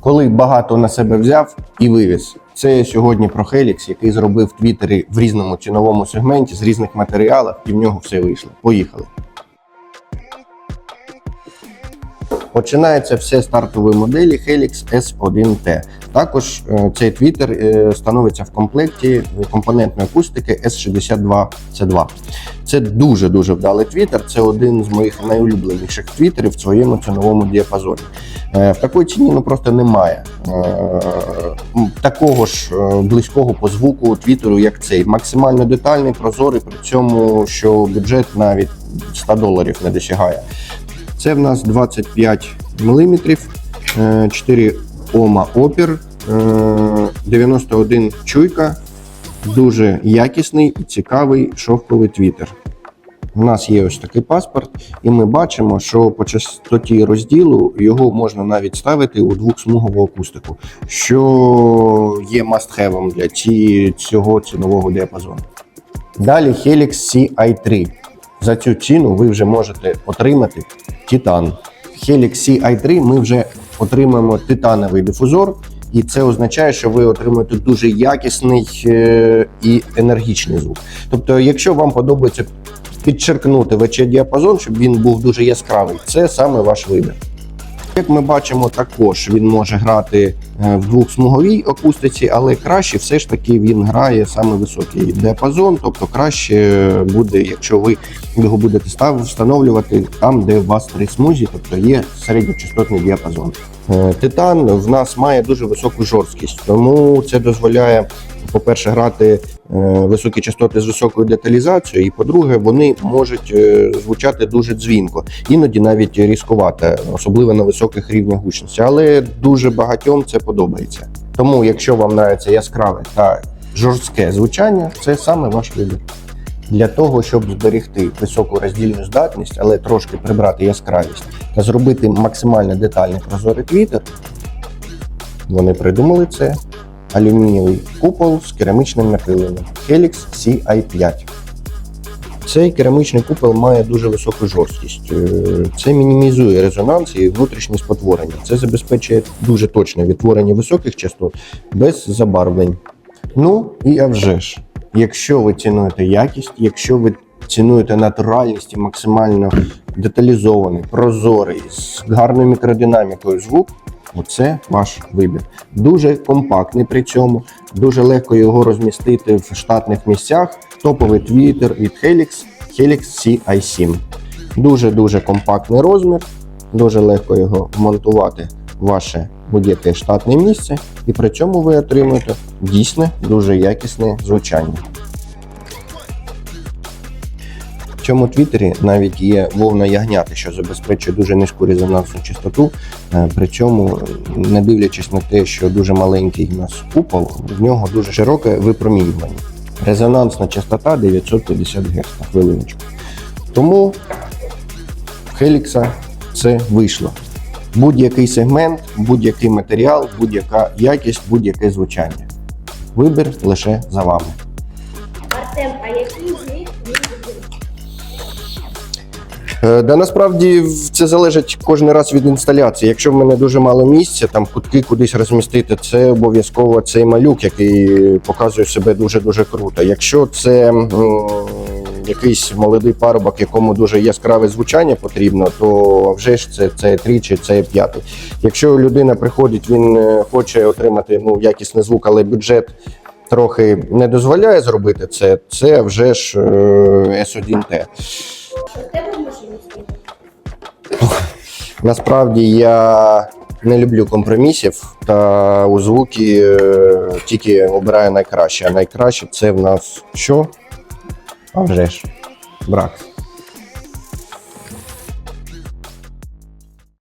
Коли багато на себе взяв і вивіз. Це сьогодні про Helix, який зробив твіттери в різному ціновому сегменті з різних матеріалів, і в нього все вийшло. Поїхали. Починається все стартової моделі Helix S1T. Також е, цей твіттер е, становиться в комплекті компонентної акустики S62C2. Це дуже дуже вдалий твіттер. Це один з моїх найулюбленіших твіттерів в своєму ціновому діапазоні. Е, В такій ціні ну просто немає такого ж близького по звуку твіттеру, як цей. Максимально детальний, прозорий, при цьому що бюджет навіть 100 доларів не досягає. Це в нас 25 мм, 4 Ома опір, е, 91 чуйка, дуже якісний і цікавий шовковий твіттер. У нас є ось такий паспорт, і ми бачимо, що по частоті розділу його можна навіть ставити у двохсмугову акустику, що є must-have для ці, цього цінового діапазону. Далі Helix CI3. За цю ціну ви вже можете отримати Titan. Helix CI3 ми вже отримаємо титановий дифузор, і це означає, що ви отримуєте дуже якісний е, і енергічний звук. Тобто, якщо вам подобається підчеркнути вече діапазон, щоб він був дуже яскравий, це саме ваш вибір. Як ми бачимо, також він може грати е, в двохсмуговій акустиці, але краще все ж таки він грає саме високий діапазон, тобто краще буде, якщо ви його будете став встановлювати там, де у вас три смузі, тобто є середньочастотний діапазон. Е, Титан в нас має дуже високу жорсткість, тому це дозволяє, по-перше, грати е, високі частоти з високою деталізацією, і по-друге, вони можуть е, звучати дуже дзвінко, іноді навіть різкувато, особливо на високих рівнях гучності. Але дуже багатьом це подобається. Тому, якщо вам подобається яскраве та жорстке звучання, це саме ваш вибір. Для того, щоб зберегти високу роздільну здатність, але трошки прибрати яскравість та зробити максимально детальний прозорий твіттер, вони придумали це алюмінієвий купол з керамічним напиленням Helix CI5. Цей керамічний купол має дуже високу жорсткість. Е, Це мінімізує резонанс і внутрішні спотворення. Це забезпечує дуже точне відтворення високих частот без забарвлень. Ну і а вже ж, якщо ви цінуєте якість, якщо ви цінуєте натуральність і максимально деталізований, прозорий, з гарною мікродинамікою звук, оце ваш вибір. Дуже компактний при цьому, дуже легко його розмістити в штатних місцях. Топовий твіттер від Helix, Helix CI7. Дуже-дуже компактний розмір, дуже легко його вмонтувати в ваше будь-яке штатне місце, і при цьому ви отримуєте дійсне дуже якісне звучання. Цьому твіттері навіть є вовна ягняти, що забезпечує дуже низьку резонансну частоту. Е, При цьому, не дивлячись на те, що дуже маленький у нас купол, в нього дуже широке випромінювання. Резонансна частота 950 Гц на хвилиночку. Тому Helix це вийшло. Будь-який сегмент, будь-який матеріал, будь-яка якість, будь-яке звучання. Вибір лише за вами. Артем, а який Да насправді це залежить кожен раз від інсталяції. Якщо в мене дуже мало місця, там кутки кудись розмістити, це обов'язково цей малюк, який показує себе дуже дуже круто. Якщо це якийсь молодий парубок, якому дуже яскраве звучання потрібно, то вже ж це, це 3 чи це 5. Якщо людина приходить, він е, хоче отримати ну, якісний звук, але бюджет. Трохи не дозволяє зробити це, це вже ж е, S1T. Що Насправді я не люблю компромісів та у звуки е, тільки обираю найкраще. А найкраще це в нас що? А вже ж брак.